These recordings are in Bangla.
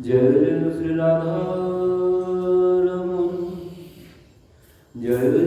जय श्री श्रीनाथ रमन। जय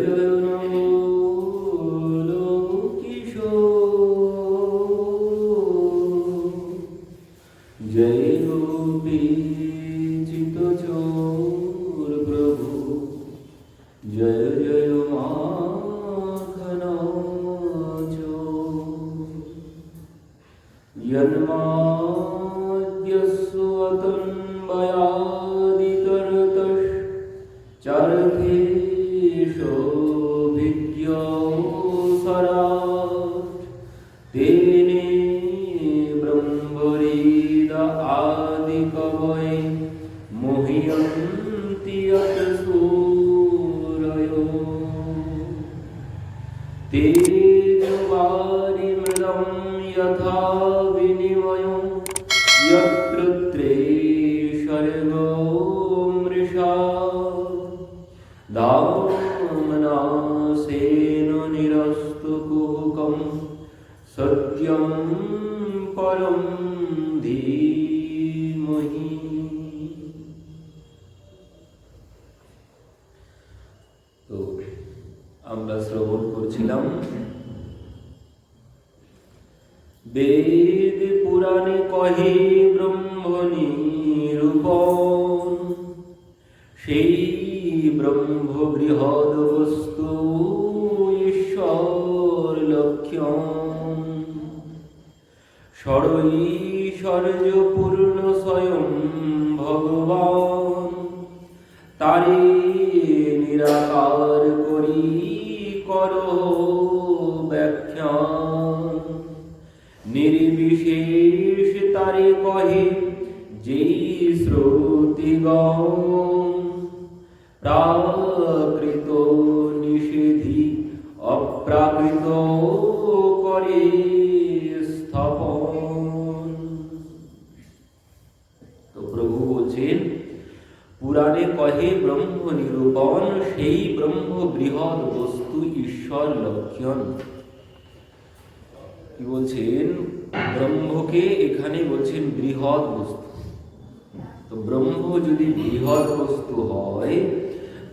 तेजवारिमृदं यथा ষড়ৈশ্বর্য পূর্ণ স্বয়ং ভগবান। তারে নিরাকার করি কর ব্যাখ্যান। নির্বিশেষ তারে কহে যেই শ্রুতিগণ। প্রাকৃত নিষেধি অপ্রাকৃত করে পুরাণে কহে, ব্রহ্ম নিরূপণ, সেই ব্রহ্ম বৃহৎ বস্তু ঈশ্বর লক্ষণ কি বলছেন? ব্রহ্মকে এখানে বলছেন বৃহৎ বস্তু। তো ব্রহ্ম যদি বৃহৎ বস্তু হয়,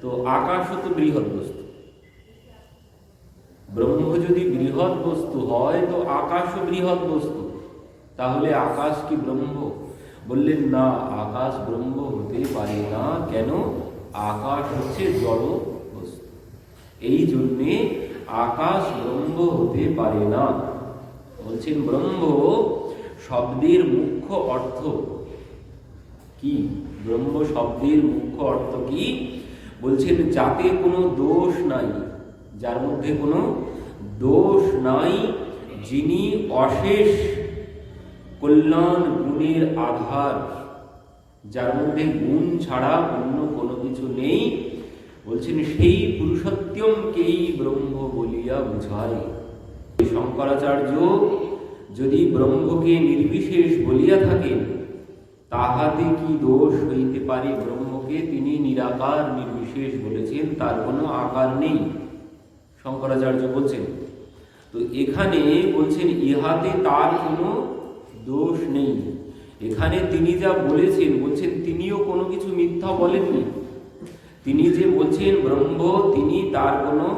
তো আকাশও তো বৃহৎ বস্তু। ব্রহ্ম যদি বৃহৎ বস্তু হয়, তো আকাশও বৃহৎ বস্তু। তাহলে আকাশ কি ব্রহ্ম? বললেন, না, আকাশ ব্রহ্ম হতে পারে না, কেন? আকাশ হচ্ছে জড় বস্তু। এই জন্যে আকাশ ব্রহ্ম হতে পারে না। বলছেন, ব্রহ্ম শব্দের মুখ্য অর্থ কি? ব্রহ্ম শব্দের মুখ্য অর্থ কি? বলছেন, যাতে কোনো দোষ নাই, যার মধ্যে কোনো দোষ নাই যিনি অশেষ কল্যাণ গুণের আধার। যার মধ্যে গুণ ছাড়া অন্য কোনো কিছু নেই। বলছেন, সেই পুরুষোত্তমকেই ব্রহ্ম বলিয়া বুঝায়? শঙ্করাচার্য যদি ব্রহ্মকে নির্বিশেষ বলিয়া থাকেন, তাহাতে কি দোষ হইতে পারে? ব্রহ্মকে তিনি নিরাকার, নির্বিশেষ বলেছেন, তার কোনো আকার নেই। শঙ্করাচার্য বলছেন, তো এখানে বলছেন, ইহাতে তার কোনো দোষ নেই। এখানে তিনি যা বলেছেন, বলছেন তিনিও কোনো কিছু মিথ্যা বলেননি। তিনি যে বলছেন ব্রহ্ম, তিনি তার কোনো,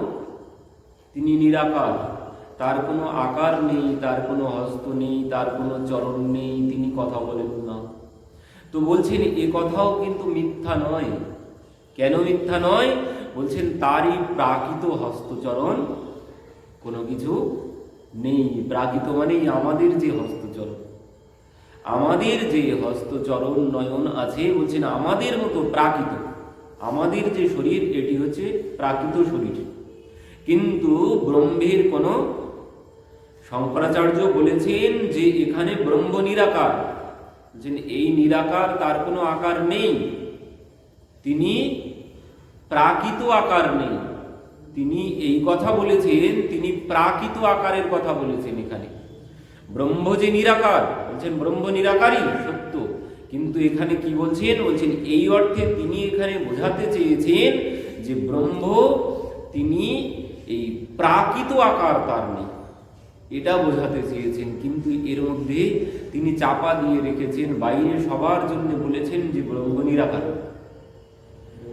তিনি নিরাকার। তার কোনো আকার নেই, তার কোনো হস্ত নেই, তার কোনো চরণ নেই, তিনি কথা বলেন না। তো বলছেন, এ কথাও কিন্তু মিথ্যা নয়। কেন মিথ্যা নয়? বলছেন, তারই প্রাকৃত হস্তচরণ কোনো কিছু নেই। প্রাকৃত মানেই আমাদের যে হস্তচরণ। আমাদের যে হস্তচরণ নয়ন আছে বলছেন আমাদের মতো প্রাকৃত। আমাদের যে শরীর, এটি হচ্ছে প্রাকৃত শরীর। কিন্তু ব্রহ্মের কোনো শঙ্করাচার্য বলেছেন যে এখানে ব্রহ্ম নিরাকার। যে এই নিরাকার তার কোনো আকার নেই। তিনি প্রাকৃত আকার নেই। তিনি এই কথা বলেছেন, তিনি প্রাকৃত আকারের কথা বলেছেন এখানে। ব্রহ্ম যে নিরাকার। বলছেন, ব্রহ্ম নিরাকারই, সত্য। কিন্তু এখানে কি বলছেন? বলছেন, এই অর্থে তিনি এখানে বোঝাতে চেয়েছেন যে ব্রহ্ম তিনি এই প্রাকৃত আকার তার নেই। এটা বোঝাতে চেয়েছেন। কিন্তু এর মধ্যে তিনি চাপা দিয়ে রেখেছেন। বাইরে সবার জন্য বলেছেন যে ব্রহ্ম নিরাকার।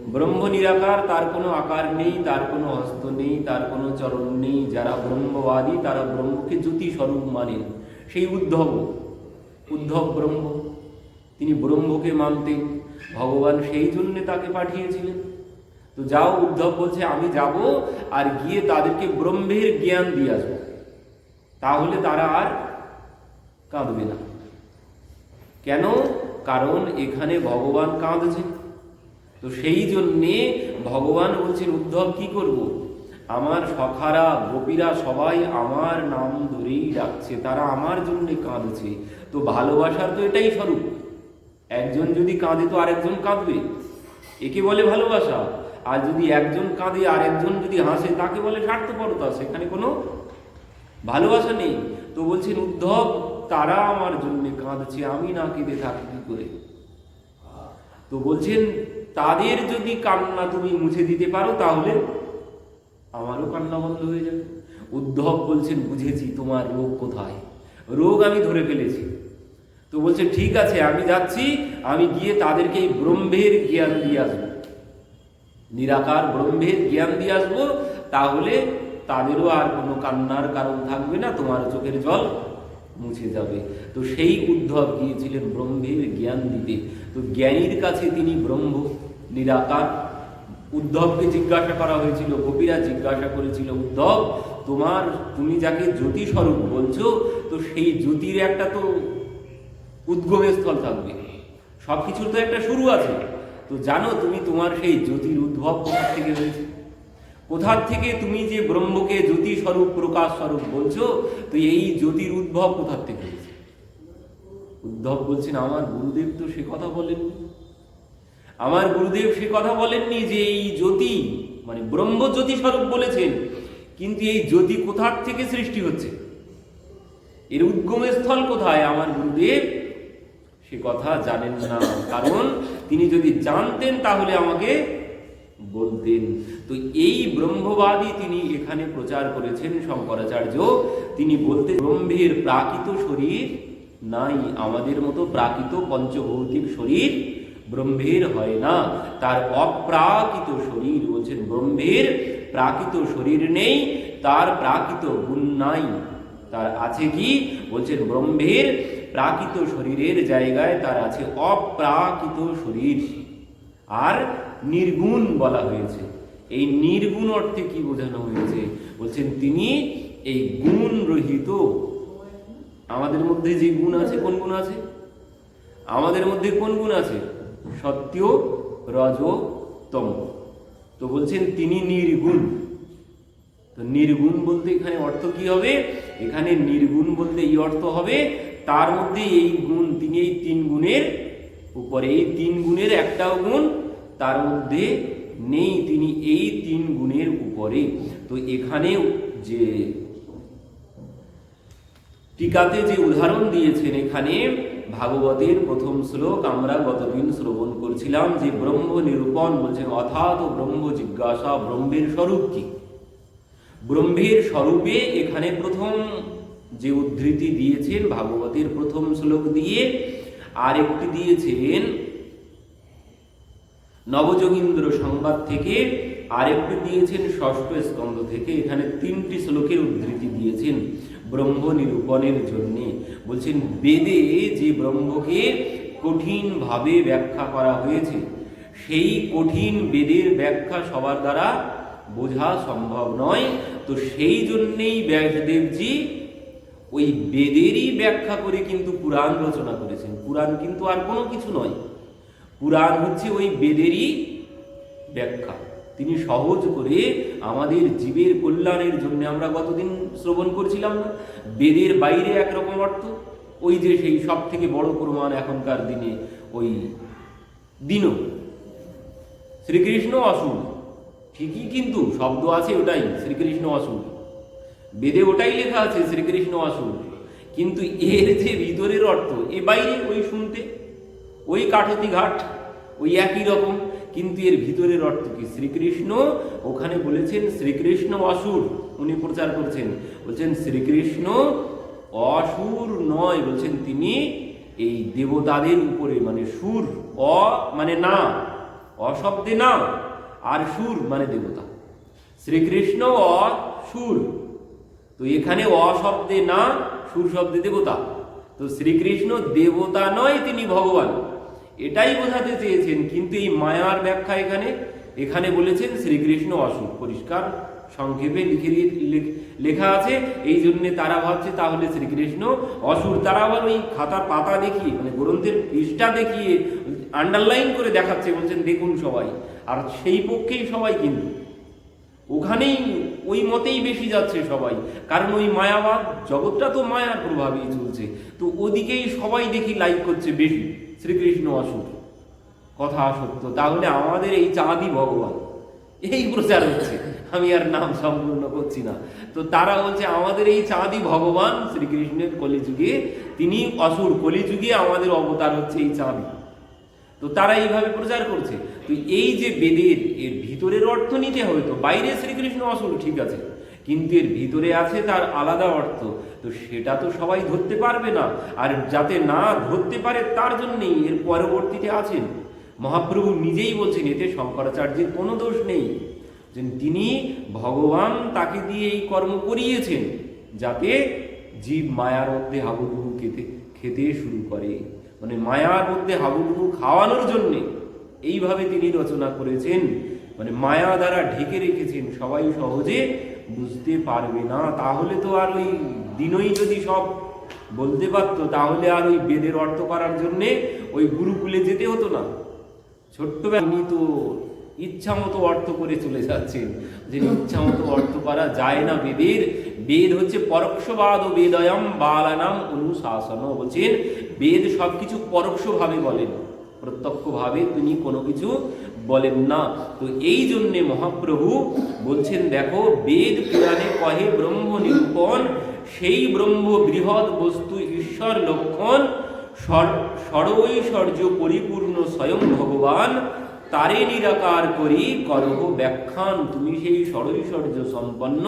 ব্রহ্ম নিরাকার, তার কোনো আকার নেই, তার কোনো হস্ত নেই, তার কোনো চরণ নেই। যারা ব্রহ্মবাদী, তারা ব্রহ্মকে জ্যোতি স্বরূপ মানেন। সেই উদ্ধব উদ্ধব ব্রহ্ম, তিনি ব্রহ্মকে মানতেন। ভগবান সেই জন্যে তাকে পাঠিয়েছিলেন। তো যাও, উদ্ধব বলছে, আমি যাব আর গিয়ে তাদেরকে ব্রহ্মের জ্ঞান দিয়ে আসব। তাহলে তারা আর কাঁদবে না। কেন? কারণ এখানে ভগবান কাঁদছেন। তো সেই জন্যে ভগবান বলছেন, উদ্ধব, কি করব? আমার সখারা, গোপীরা সবাই আমার নাম ধরেই ডাকছে। তারা আমার জন্য কাঁদছে। তো ভালোবাসার তো এটাই স্বরূপ। একজন যদি কাঁদে তো আরেকজন কাঁদবে। একে বলে ভালোবাসা। আর যদি একজন কাঁদে আর একজন যদি হাসে, তাকে বলে স্বার্থপরতা। সেখানে কোনো ভালোবাসা নেই। তো বলছেন, উদ্ধব, তারা আমার জন্য কাঁদছে। আমি না কেঁদে থাকি কি করে? তো বলছেন তাদের যদি কান্না তুমি মুছে দিতে পারো, তাহলে আমারও কান্না বন্ধ হয়ে যাবে। উদ্ধব বলছেন, বুঝেছি, তোমার রোগ কোথায়? রোগ আমি ধরে ফেলেছি। তো বলছে, ঠিক আছে, আমি যাচ্ছি, আমি গিয়ে তাদেরকে এই ব্রহ্মের জ্ঞান দিয়ে আসব। নিরাকার ব্রহ্মের জ্ঞান দিয়ে আসব, তাহলে তাদেরও আর কোনো কান্নার কারণ থাকবে না, তোমার চোখের জল মুছে যাবে। তো সেই উদ্ধব গিয়েছিলেন ব্রহ্মের জ্ঞান দিতে। তো জ্ঞানীর কাছে তিনি ব্রহ্ম নিরাকার। উদ্ধবকে জিজ্ঞাসা করা হয়েছিল, গোপীরা জিজ্ঞাসা করেছিল, উদ্ধব, তোমার, তুমি যাকে জ্যোতি স্বরূপ বলছো, তো সেই জ্যোতির একটা তো উদ্গমের স্থল থাকবে। সব কিছুর তো একটা শুরু আছে। তো জানো তুমি তোমার সেই জ্যোতির উদ্ভব কোথার থেকে হয়েছে? কোথার থেকে তুমি যে ব্রহ্মকে জ্যোতি স্বরূপ প্রকাশ স্বরূপ বলছো, তো এই জ্যোতির উদ্ভব কোথার থেকে হয়েছে? উদ্ধব বলছেন, আমার গুরুদেব তো সে কথা বলেননি। আমার গুরুদেব সে কথা বলেননি যে এই জ্যোতি মানে ব্রহ্ম জ্যোতি স্বরূপ বলেছেন, কিন্তু এই জ্যোতি কোথার থেকে সৃষ্টি হচ্ছে? এর উদ্গমের স্থল কোথায়? আমার গুরুদেব সে কথা জানেন না, কারণ তিনি যদি জানতেন তাহলে আমাকে বলতেন। তো এই ব্রহ্মবাদী তিনি এখানে প্রচার করেছেন, শঙ্করাচার্য। তিনি বলতে ব্রহ্মের প্রাকৃত শরীর নাই, আমাদের মতো প্রাকৃত পঞ্চভৌতিক শরীর ব্রহ্মের হয় না। তার অপ্রাকৃত শরীর বলছেন ব্রহ্মের, প্রাকৃত শরীর নেই, তার প্রাকৃত গুণ নাই। তার আছে কি? বলছেন ব্রহ্মের, প্রাকৃত শরীরের জায়গায় তার আছে অপ্রাকৃত শরীর। আর নির্গুণ বলা হয়েছে। এই নির্গুণ অর্থে কি বোঝানো হয়েছে? বলছেন তিনি এই গুণ রহিত। আমাদের মধ্যে যে গুণ আছে, কোন গুণ আছে? আমাদের মধ্যে কোন গুণ আছে? সত্য রজ তম। তো বলছেন তিনি নির্গুণ। তো নির্গুণ বলতে এখানে অর্থ কি হবে? এখানে নির্গুণ বলতে এই অর্থ হবে, তার মধ্যে এই গুণ তিনি এই তিন গুণের উপরে, এই তিন গুণের একটাও গুণ, তার মধ্যে নেই তিনি এই তিন গুণের উপরে। তো এখানে যে টিকাতে যে উদাহরণ দিয়েছেন এখানে ভাগবতের প্রথম শ্লোক আমরা গতদিন শ্রবণ করছিলাম যে ব্রহ্ম নিরূপণ বলছেন অথাৎ ব্রহ্ম জিজ্ঞাসা ব্রহ্মের স্বরূপ কি? ব্রহ্মের স্বরূপে এখানে প্রথম যে উদ্ধৃতি দিয়েছেন, ভাগবতের প্রথম শ্লোক দিয়ে আর একটি দিয়েছেন নবযোগীন্দ্র সংবাদ থেকে, আরেকটি দিয়েছেন ষষ্ঠ স্কন্ধ থেকে, এখানে তিনটি শ্লোকের উদ্ধৃতি দিয়েছেন। ব্রহ্ম নিরূপণের জন্যে। বলছেন, বেদে যে ব্রহ্মকে কঠিনভাবে ব্যাখ্যা করা হয়েছে, সেই কঠিন বেদের ব্যাখ্যা সবার দ্বারা বোঝা সম্ভব নয়। তো সেই জন্যেই ব্যাসদেবজি ওই বেদেরই ব্যাখ্যা করে কিন্তু পুরাণ রচনা করেছেন। পুরাণ কিন্তু আর কোনো কিছু নয়। পুরাণ হচ্ছে ওই বেদেরই ব্যাখ্যা। তিনি সহজ করে আমাদের জীবের কল্যাণের জন্য আমরা গতদিন শ্রবণ করছিলাম না? বেদের বাইরে একরকম অর্থ? ওই যে সেই সব থেকে বড় প্রমাণ এখনকার দিনে ওই দিনও। শ্রীকৃষ্ণ অসুর। ঠিকই কিন্তু শব্দ আছে ওটাই, শ্রীকৃষ্ণ অসুর। বেদে ওটাই লেখা আছে, শ্রীকৃষ্ণ অসুর। কিন্তু এর যে ভিতরের অর্থ, এ বাইরে, ওই শুনতে। ওই কাঠতি ঘাট, ওই একই রকম। কিন্তু এর ভিতরের অর্থ কি? শ্রীকৃষ্ণ ওখানে বলেছেন, শ্রীকৃষ্ণ অসুর। উনি প্রচার করছেন। বলছেন, শ্রীকৃষ্ণ অসুর নয়। বলছেন তিনি, এই দেবতাদের উপরে মানে সুর, অ মানে না, অশব্দে না, আর সুর মানে দেবতা। শ্রীকৃষ্ণ অ সুর তো এখানে অশব্দে না, সুর শব্দে দেবতা। তো শ্রীকৃষ্ণ দেবতা নয়, তিনি ভগবান। এটাই বোঝাতে চেয়েছেন, কিন্তু এই মায়ার ব্যাখ্যা এখানে এখানে বলেছেন শ্রীকৃষ্ণ অসুর। পরিষ্কার সংক্ষেপে লিখে লেখা আছে, এই জন্যে তারা ভাবছে তাহলে শ্রীকৃষ্ণ অসুর তারা আবার ওই খাতার পাতা দেখিয়ে মানে গ্রন্থের পৃষ্ঠা দেখিয়ে আন্ডারলাইন করে দেখাচ্ছে, বলছেন দেখুন সবাই। আর সেই পক্ষেই সবাই কিন্তু। ওখানেই ওই মতেই বেশি যাচ্ছে সবাই। কারণ ওই মায়াবাদ জগৎটা তো মায়ার প্রভাবেই চলছে। তো ওদিকেই সবাই দেখি লাইক করছে বেশি, শ্রীকৃষ্ণ অসুর কথা সত্য। তাহলে আমাদের এই চাঁদি ভগবান। এই প্রচার হচ্ছে। আমি আর নাম সম্পূর্ণ করছি না। তো তারা বলছে, আমাদের এই চাঁদি ভগবান শ্রীকৃষ্ণের কলিযুগে, তিনি অসুর কলিযুগে আমাদের অবতার হচ্ছে এই চাঁদি তো তারা এইভাবে প্রচার করছে। তো এই যে বেদের, এর ভিতরের অর্থ নিতে হবে তো, বাইরে শ্রীকৃষ্ণ আসল, ঠিক আছে। কিন্তু এর ভিতরে আছে তার আলাদা অর্থ, তো সেটা তো সবাই ধরতে পারবে না। আর যাতে না ধরতে পারে, তার জন্যেই এর পরবর্তীতে আছেন। মহাপ্রভু নিজেই বলছেন, এতে শঙ্করাচার্যের কোনো দোষ নেই। যে তিনি ভগবান তাকে দিয়ে এই কর্ম করিয়েছেন, যাতে জীব মায়ার মধ্যে হাবুডুবু খেতে খেতে শুরু করে। মানে মায়ার মধ্যে হাবুডুবু খাওয়ানোর জন্যে এইভাবে তিনি রচনা করেছেন। মানে মায়া দ্বারা ঢেকে রেখেছেন, সবাই সহজে বুঝতে পারবে না। তাহলে তো আর ওই দিনই যদি সব বলতে পারতো, তাহলে আর ওই বেদের অর্থ করার জন্যে ওই গুরুকুলে যেতে হতো না। ছোট্টবেলা উনি তো ইচ্ছা মতো অর্থ করে চলে যাচ্ছেন, যে ইচ্ছা মতো অর্থ করা যায় না বেদের। বেদ হচ্ছে পরোক্ষবাদ ও বেদয়ম বালানাম অনুশাসন বলছেন বেদ সবকিছু পরোক্ষভাবে বলেন, প্রত্যক্ষভাবে তিনি কোনো কিছু বলেন না। তো এই জন্যে মহাপ্রভু বলছেন, দেখো, বেদ পুরাণে কহে, ব্রহ্ম নিরূপণ, সেই ব্রহ্ম বৃহৎ বস্তু ঈশ্বর লক্ষণ, সর সরৈশ্বর্য পরিপূর্ণ স্বয়ং ভগবান তারে নিরাকার করি, করহ ব্যাখ্যান, তুমি সেই ষড়ৈশ্বর্য সম্পন্ন,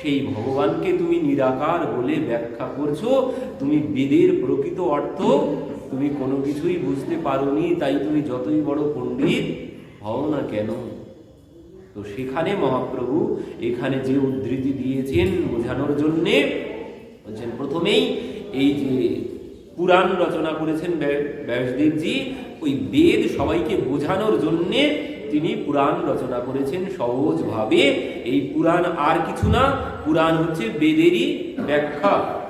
সেই ভগবানকে তুমি নিরাকার বলে ব্যাখ্যা করছ, তুমি বেদের প্রকৃত অর্থ, তুমি কোনো কিছুই বুঝতে পারোনি, তাই তুমি যতই বড় পণ্ডিত হও না কেন? তো সেখানে মহাপ্রভু এখানে যে উদ্ধৃতি দিয়েছেন বোঝানোর জন্যে, বলছেন প্রথমেই এই যে পুরাণ রচনা করেছেন ব্য- ব্যাসদেবজি। ওই বেদ সবাইকে বোঝানোর জন্যে তিনি পুরাণ রচনা করেছেন সহজভাবে। এই পুরাণ আর কিছু না, পুরাণ হচ্ছে বেদেরই ব্যাখ্যা।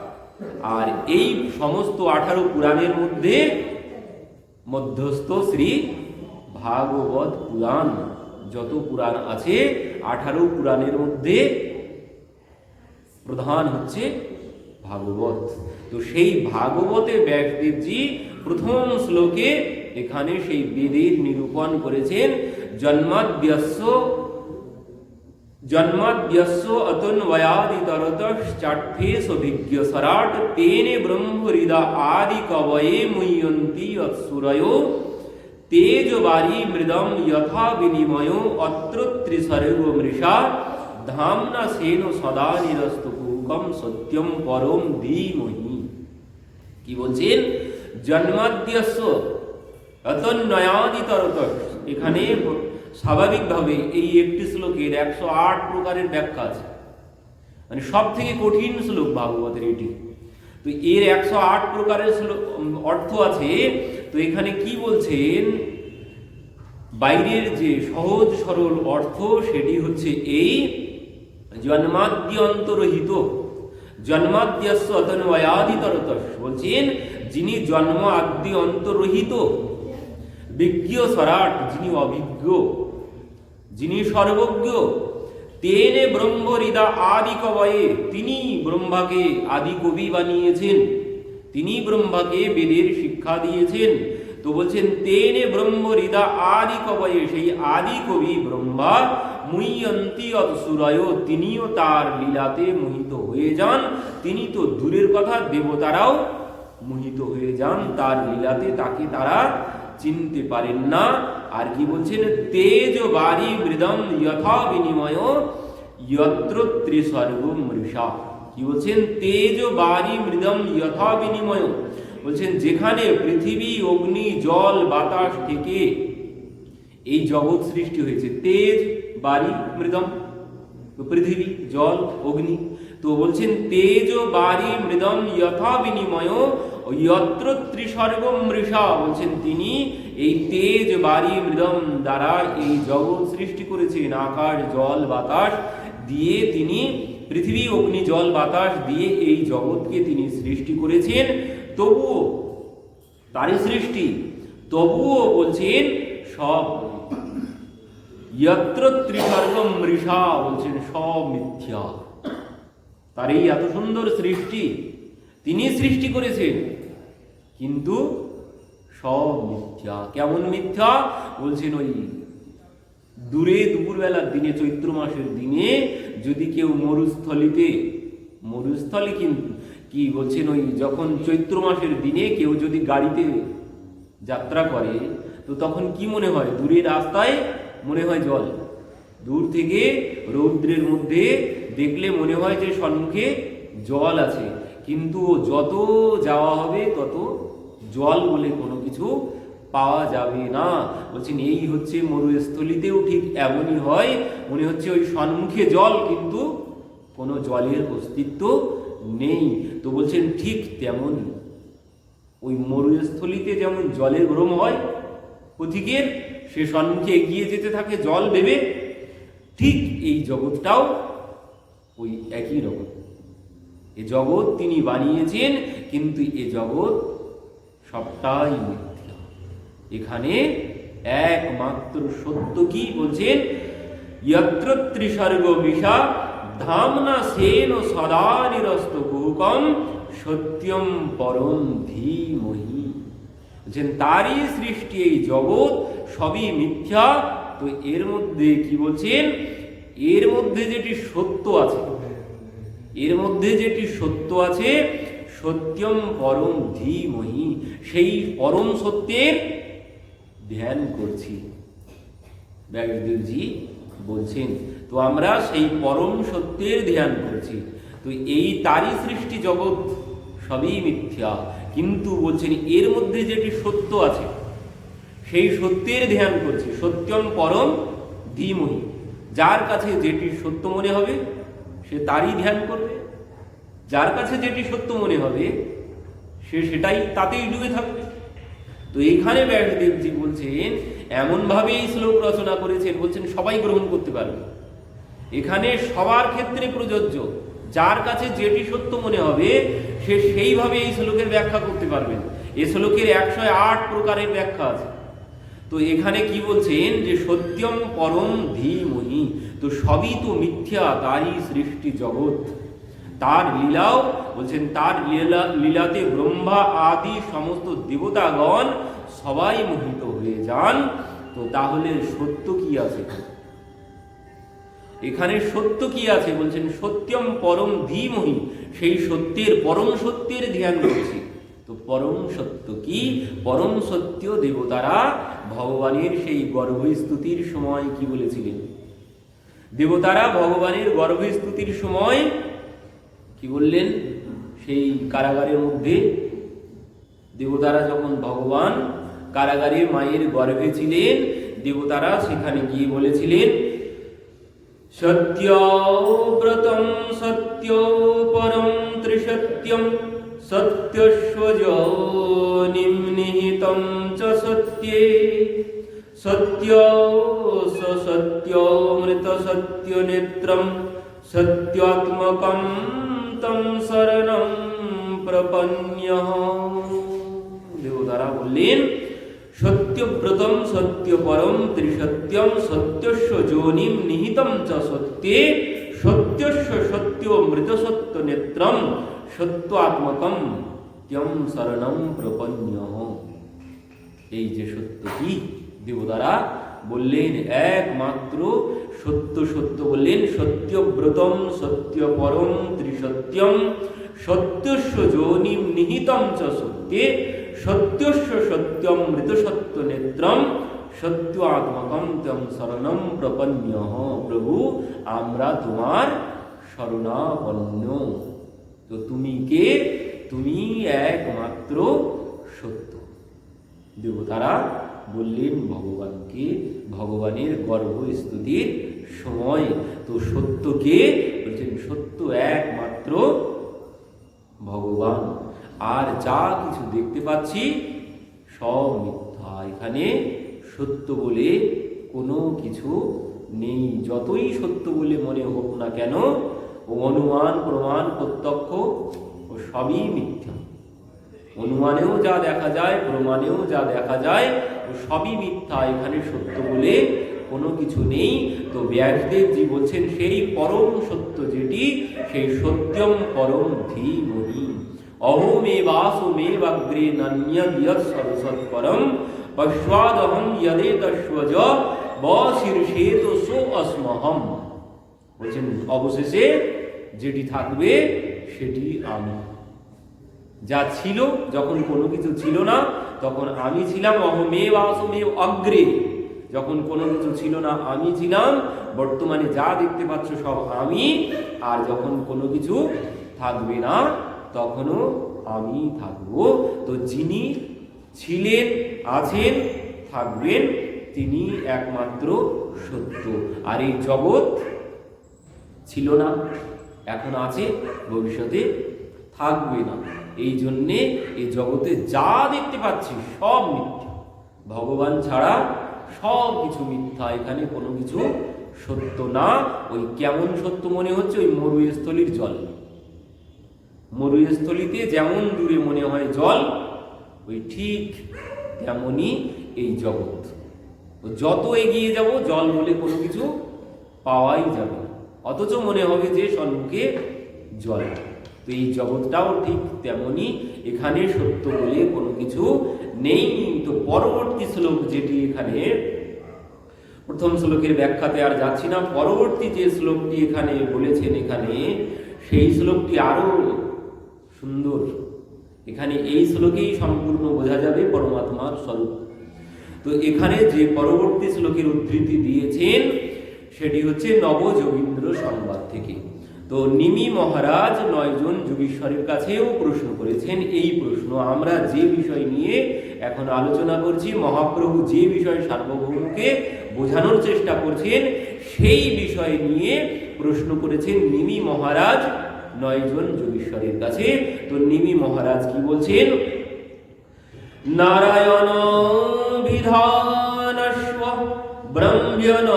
আর এই সমস্ত আঠারো পুরাণের মধ্যে মধ্যস্থ শ্রী ভাগবত পুরাণ যত পুরাণ আছে, আঠারো পুরাণের মধ্যে প্রধান হচ্ছে ভাগবত। তো সেই ভাগবতে ব্যাসদেবজি প্রথম শ্লোকে এখানে সেই বেদের নিরূপণ করেছেন, জন্মাদ্যস্য জন্মাদ্যস্য অতন্বয়াদিতরতশ্চাঠ্যেষ অভিজ্ঞ সরাট তেনে ব্রহ্মহৃদা আদি কবয়ে মুহ্যন্তি অৎসুরয়ো, তেজবারি মৃদম যথা বিনিময় অত্র ত্রিসর্গ মৃষা ধামনা সেন সদা নিরস্তপুকম সত্যম পরম ধীমহি। কি বলছেন? জন্মাদ্যস্য অতন্নয়াদিতরত এখানে স্বাভাবিকভাবে এই একটি শ্লোকের একশো আট প্রকারের ব্যাখ্যা আছে। মানে সব থেকে কঠিন শ্লোক ভাগবতের এটি। তো এর একশো আট প্রকারের শ্লোক অর্থ আছে, তো এখানে কি বলছেন? বাইরের যে সহজ সরল অর্থ, সেটি হচ্ছে এই জন্মাদ্য অন্তরহিত জন্মাদ্যস্য অতন্বয়াদিতরত বলছেন, যিনি জন্ম আদ্য অন্তরহিত, বিজ্ঞ সরাট, যিনি অভিজ্ঞ, যিনি সর্বজ্ঞ, তেনে ব্রহ্মহৃদা আদি কবয়ে তিনি ব্রহ্মাকে আদি কবি বানিয়েছেন, তিনি ব্রহ্মাকে বেদের শিক্ষা দিয়েছেন। তো বলছেন, তেনে ব্রহ্মহৃদা আদি কবয়ে সেই আদি কবি ব্রহ্মা মুইয়ন্তি অতসুরয় তিনিও তার লীলাতে মোহিত হয়ে যান। তিনি তো দূরের কথা, দেবতারাও মোহিত হয়ে যান। তার লীলাতে তাকে তারা চিনতে পারেন না। আর কি বলছেন? তেজ বাড়ি মৃদম যথা বিনিময়, যত্র ত্রিস্বর্গ মৃষা। কি বলছেন? তেজ বাড়ি মৃদম যথা বিনিময়। বলছেন, যেখানে পৃথিবী, অগ্নি, জল, বাতাস থেকে এই জগৎ সৃষ্টি হয়েছে, তেজ বাড়ি মৃদম, পৃথিবী, জল, অগ্নি। তো বলছেন, তেজ বাড়ি মৃদম, যথা বিনিময় যত্র ত্রিসর্গ মৃষা। বলছেন তিনি, এই তেজ বাড়ি মৃদম দ্বারা এই জগৎ সৃষ্টি করেছেন। আকাশ, জল, বাতাস দিয়ে তিনি, পৃথিবী, অগ্নি, জল, বাতাস দিয়ে এই জগৎকে তিনি সৃষ্টি করেছেন। তবুও, তারই সৃষ্টি। তবুও বলছেন, সব যত্র ত্রিসর্গ মৃষা বলছেন সব মিথ্যা তার এই এত সুন্দর সৃষ্টি, তিনি সৃষ্টি করেছেন, কিন্তু সব মিথ্যা কেমন মিথ্যা? বলছেন ওই দূরে দুপুরবেলার দিনে, চৈত্র মাসের দিনে, যদি কেউ মরুস্থলিতে, মরুস্থলে কিন্তু কি বলছেন ওই যখন চৈত্র মাসের দিনে কেউ যদি গাড়িতে যাত্রা করে, তো তখন কি মনে হয়? দূরে রাস্তায় মনে হয় জল। দূর থেকে রৌদ্রের মধ্যে দেখলে মনে হয় যে সম্মুখে জল আছে। কিন্তু যত যাওয়া হবে, তত জল বলে কোনো কিছু পাওয়া যাবে না। বলছেন, এই হচ্ছে মরুস্থলিতেও ঠিক এমনই হয়। মনে হচ্ছে ওই সম্মুখে জল, কিন্তু কোনো জলের অস্তিত্ব নেই। তো বলছেন, ঠিক তেমনই ওই মরুস্থলিতে যেমন জলের ভ্রম হয়, পথিকের সে সম্মুখে এগিয়ে যেতে থাকে, জল ভেবে ঠিক এই জগৎটাও ওই একই রকম। এ জগৎ তিনি বানিয়েছেন, কিন্তু এ জগৎ সবটাই মিথ্যা। এখানে একমাত্র সত্য কি বলছেন? যত্র ত্রিসর্গ বিষা ধামনা সেন সদা নিরস্ত কুহুকম সত্যম পরম ধীমহি বলছেন, তারই সৃষ্টি এই জগৎ সবই মিথ্যা। তো এর মধ্যে কি বলছেন? এর মধ্যে যেটি সত্য আছে, এর মধ্যে যেটি সত্য আছে, সত্যম পরম ধীমহি, সেই পরম সত্যের ধ্যান করছি। ব্যাসদেবজি বলছেন, তো আমরা সেই পরম সত্যের ধ্যান করছি। তো এই তারই সৃষ্টি জগৎ, সবই মিথ্যা। কিন্তু বলছেন, এর মধ্যে যেটি সত্য আছে সেই সত্যের ধ্যান করছি, সত্যম পরম ধীমহি। যার কাছে যেটি সত্য মনে হবে, সে তারই ধ্যান করবে। যার কাছে যেটি সত্য মনে হবে, সে সেটাই তাতেই ডুবে থাকবে। তো এইখানে ব্যাসদেবজি বলছেন এমনভাবে এই শ্লোক রচনা করেছেন, বলছেন সবাই গ্রহণ করতে পারবে। এখানে সবার ক্ষেত্রে প্রযোজ্য, যার কাছে যেটি সত্য মনে হবে, সে সেইভাবে এই শ্লোকের ব্যাখ্যা করতে পারবেন এ শ্লোকের একশো আট প্রকারের ব্যাখ্যা আছে। তো এখানে কি বলছেন যে সত্যম পরম ধীমহি, তো সবই তো মিথ্যা, তারই সৃষ্টি জগৎ। তার লীলাও, বলছেন, তার লীলা, লীলাতে ব্রহ্মা আদি সমস্ত দেবতাগণ সবাই মোহিত হয়ে যান। তো তাহলে সত্য কি আছে এখানে? সত্য কি আছে? বলছেন, সত্যম পরম ধীমহি, সেই সত্যের পরম সত্যের ধ্যান করছি। তো পরম সত্য কি? পরম সত্য দেবতারা ভগবানের সেই গর্ভস্তুতির সময় কি বলেছিলেন? দেবতারা ভগবানের গর্ভস্তুতির সময় কি বললেন? সেই কারাগারের মধ্যে দেবতারা যখন ভগবান কারাগারে মায়ের গর্ভে ছিলেন, দেবতারা সেখানে গিয়ে বলেছিলেন সত্যব্রতম সত্য পরম ত্রিসত্যম। সত্যস্বজ নিম্নিহিতম চ সত্যে সত্য সত্যমৃত সত্য নেত্রম সত্যাত্মকম তম শরণম প্রপন্য দেবতারা বললেন সত্যব্রতম সত্য পরম ত্রিসত্যম সত্যস্য যোনিম নিহিতম চ সত্যে সত্যস্য সত্য মৃত সত্য নেত্রম সত্যাত্মকম ত্যম শরণম প্রপন্য এই যে সত্য কি দেবতারা বললেন, একমাত্র সত্য সত্য বললেন, সত্যব্রতম সত্য পরম ত্রিসত্যম, সত্যস্য যোনিম নিহিতম চ সত্যে, সত্যস্য সত্যম মৃত সত্য নেত্রম সত্য আত্মকম তম শরণম প্রপন্য প্রভু, আমরা তোমার শরণাপন্ন। তো তুমি কে? তুমি একমাত্র সত্য। দেবতারা বললেন, ভগবানকে, ভগবানের গর্ভ স্তুতির সময়। তো সত্যকে বলছেন, সত্য একমাত্র ভগবান। আর যা কিছু দেখতে পাচ্ছি, সব মিথ্যা। এখানে সত্য বলে কোনো কিছু নেই। যতই সত্য বলে মনে হোক না কেন অনুমান, প্রমাণ, প্রত্যক্ষ ও সবই মিথ্যা। অনুমানেও যা দেখা যায়, প্রমাণেও যা দেখা যায়, ও সবই মিথ্যা। এখানে সত্য বলে কোনো কিছু নেই। তো ব্যাসদেব জি বলছেন, সেই পরম সত্য যেটি, সেই সত্যম পরম অহমে বাসমে বাগ্রে নান্যদ ইয়ৎ সরসৎ পরম পশ্চাদহম ইয়দে তস্বজ বশীর্ষেত সো অস্মহম। বলছেন, অবশেষে যেটি থাকবে সেটি আমি। যা ছিল, যখন কোনো কিছু ছিল না, তখন আমি ছিলাম অহমে বাসমে অগ্রে। যখন কোনো কিছু ছিল না, আমি ছিলাম, বর্তমানে যা দেখতে পাচ্ছ সব আমি, আর যখন কোনো কিছু থাকবে না, তখনও আমি থাকব। তো যিনি ছিলেন, আছেন, থাকবেন, তিনি একমাত্র সত্য। আর এই জগৎ ছিল না, এখন আছে, ভবিষ্যতে থাকবে না। এই জন্যে এই জগতে যা দেখতে পাচ্ছি সব মিথ্যা। ভগবান ছাড়া সব কিছু মিথ্যা, এখানে কোনো কিছু সত্য না। ওই কেমন সত্য মনে হচ্ছে? ওই মরুস্থলীর জল। মরুস্থলীতে যেমন দূরে মনে হয় জল, ওই ঠিক তেমনই এই জগৎ। যত এগিয়ে যাব, জল বলে কোনো কিছু পাওয়াই যাবে অথচ মনে হবে যে সম্মুখে জল। তো এই জগৎটাও ঠিক তেমনই এখানে সত্য বলে কোনো কিছু নেই। তো পরবর্তী শ্লোক যেটি এখানে, প্রথম শ্লোকের ব্যাখ্যাতে আর যাচ্ছি না। পরবর্তী যে শ্লোকটি এখানে বলেছেন এখানে, সেই শ্লোকটি আরও সুন্দর। এখানে এই শ্লোকেই সম্পূর্ণ বোঝা যাবে পরমাত্মার স্বরূপ। তো এখানে যে পরবর্তী শ্লোকের উদ্ধৃতি দিয়েছেন সেটি হচ্ছে নবযোগীন্দ্র সংবাদ থেকে। তো নিমি মহারাজ নয়জন যোগীশ্বরের কাছেও প্রশ্ন করেছেন, এই প্রশ্ন আমরা যে বিষয় নিয়ে এখন আলোচনা করছি, মহাপ্রভু যে বিষয় সার্বভৌমকে বোঝানোর চেষ্টা করছেন, সেই বিষয় নিয়ে প্রশ্ন করেছেন নিমি মহারাজ নয়জন যোগীশ্বরের কাছে। তো নিমি মহারাজ কি বলছেন? নারায়ণ বিধানস্ব ব্রহ্মণ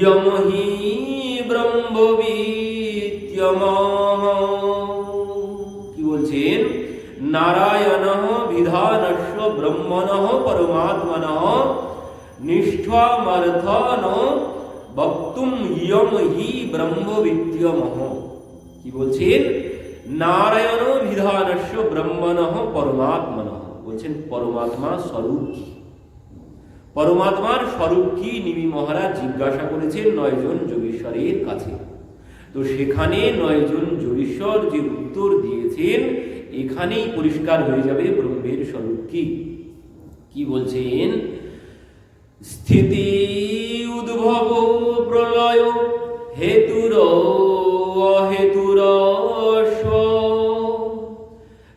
ইয়ম হি ব্রহ্মবিদ্যমঃ কি বলছেন নারায়ণ বিধানস্ব ব্রহ্মণ পরমাত্মন নিষ্ঠামর্থন বক্তুম ইয়ম হি ব্রহ্মবিদ্যমহ কি বলছেন নারায়ণ বিধানস্য ব্রহ্মণ পরমাত্মন বলছেন পরমাত্মা স্বরূপ কি পরমাত্মার স্বরূপ কি নিমি মহারাজ জিজ্ঞাসা করেছেন নয়জন যোগীশ্বরের কাছে। তো সেখানে নয়জন যোগীশ্বর যে উত্তর দিয়েছেন, এখানেই পরিষ্কার হয়ে যাবে ব্রহ্মের স্বরূপ কি। কি বলছেন? স্থিতি উদ্ভব প্রলয়, হেতুর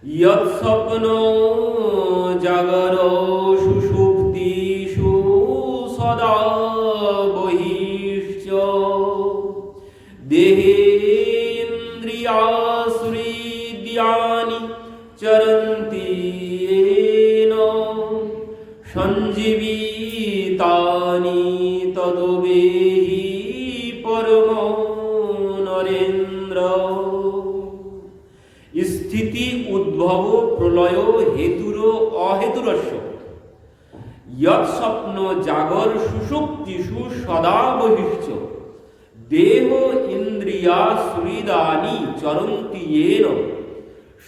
ইয়ৎ স্বপ্ন জাগর চরন্তি সঞ্জীবী তানি তদবেহি পরম নরেন্দ্র। স্থিতি উদ্ভব প্রলয় হেতুর অহেতুরস্য। ইয়ৎ স্বপ্ন জাগর সুষুপ্তিষু সদা বহিষ্ঠ দেহ ইন্দ্রিয়া সুরিদানি চরন্তি এর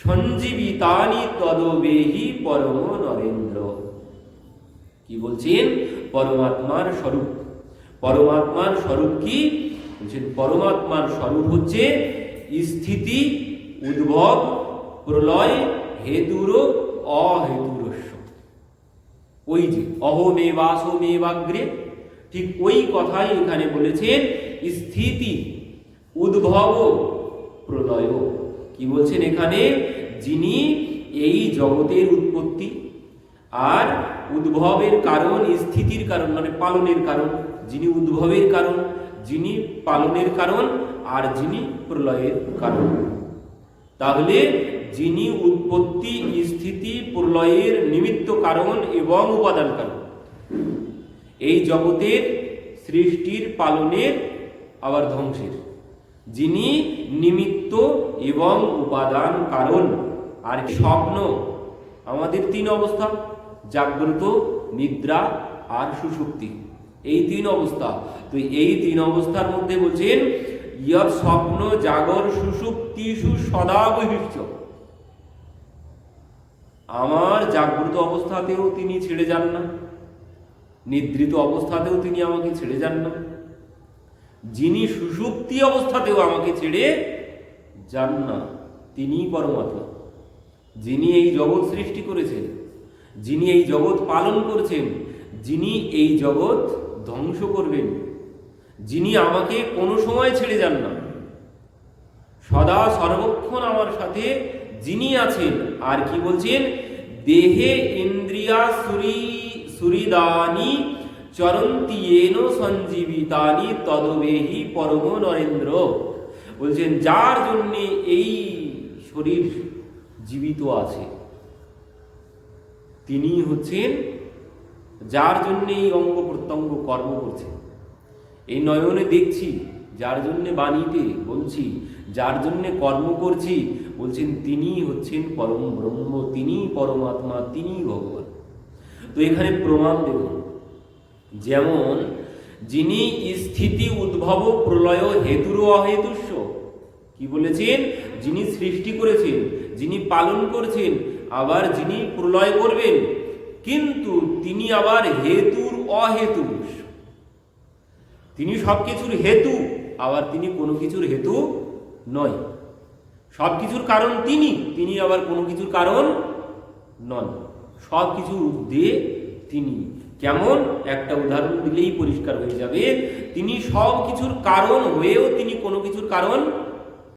সঞ্জীবিতানি তদবেহি পরম নরেন্দ্র। কি বলছেন? পরমাত্মার স্বরূপ। পরমাত্মার স্বরূপ কি? বলছেন, পরমাত্মার স্বরূপ হচ্ছে স্থিতি, উদ্ভব, প্রলয়, হেতুর, অহেতুরস্য। ওই যে অহমে বাসমে ঠিক ওই কথাই এখানে বলেছেন, স্থিতি, উদ্ভব, প্রলয়। কি বলছেন এখানে? যিনি এই জগতের উৎপত্তি আর উদ্ভবের কারণ স্থিতির কারণ মানে পালনের কারণ, যিনি উদ্ভবের কারণ, যিনি পালনের কারণ, আর যিনি প্রলয়ের কারণ। তাহলে যিনি উৎপত্তি, স্থিতি, প্রলয়ের নিমিত্ত কারণ এবং উপাদান কারণ। এই জগতের সৃষ্টির পালনের আবার ধ্বংসের। যিনি নিমিত্ত এবং উপাদান কারণ। আর স্বপ্ন? আমাদের তিন অবস্থা, জাগ্রত, নিদ্রা আর সুষুপ্তি এই তিন অবস্থা। তো এই তিন অবস্থার মধ্যে বলছেন, ইয়ৎ স্বপ্ন জাগর সুষুপ্তিষু সদা বহিষ্ঠ আমার জাগ্রত অবস্থাতেও তিনি ছেড়ে যান না। নিদ্রিত অবস্থাতেও তিনি আমাকে ছেড়ে যান না। যিনি অবস্থাতেও আমাকে ছেড়ে যান না তিনি পরমাত্মা। যিনি এই জগৎ সৃষ্টি করেছেন, যিনি এই জগৎ পালন করছেন, যিনি এই জগৎ ধ্বংস করবেন, যিনি আমাকে কোনো সময় ছেড়ে যান না। সদা সর্বক্ষণ আমার সাথে যিনি আছেন, আর কি বলছেন? দেহে ইন্দ্রিয়া সুরি সুরিদানি চরন্তি এন সঞ্জীবিতানি তদবেহি পরম নরেন্দ্র। বলছেন, যার জন্যে এই শরীর জীবিত আছে, তিনি হচ্ছেন, যার জন্য এই অঙ্গ প্রত্যঙ্গ কর্ম করছে। এই নয়নে দেখছি, যার জন্যে বাণীতে বলছি, যার জন্যে কর্ম করছি, বলছেন, তিনি হচ্ছেন পরম ব্রহ্ম তিনি পরমাত্মা তিনি ভগবান। তো এখানে প্রমাণ দেখুন যেমন, যিনি স্থিতি উদ্ভব প্রলয় হেতুর অহেতুস্য কি বলেছেন? যিনি সৃষ্টি করেছেন, যিনি পালন করছেন, আবার যিনি প্রলয় করবেন, কিন্তু তিনি আবার হেতুর অহেতু তিনি সব কিছুর হেতু, আবার তিনি কোনো কিছুর হেতু নয়। সব কিছুর কারণ তিনি তিনি আবার কোনো কিছুর কারণ নন। সব কিছুর ঊর্ধ্বে তিনি। কেমন? একটা উদাহরণ দিলেই পরিষ্কার হয়ে যাবে। তিনি সব কিছুর কারণ হয়েও তিনি কোনো কিছুর কারণ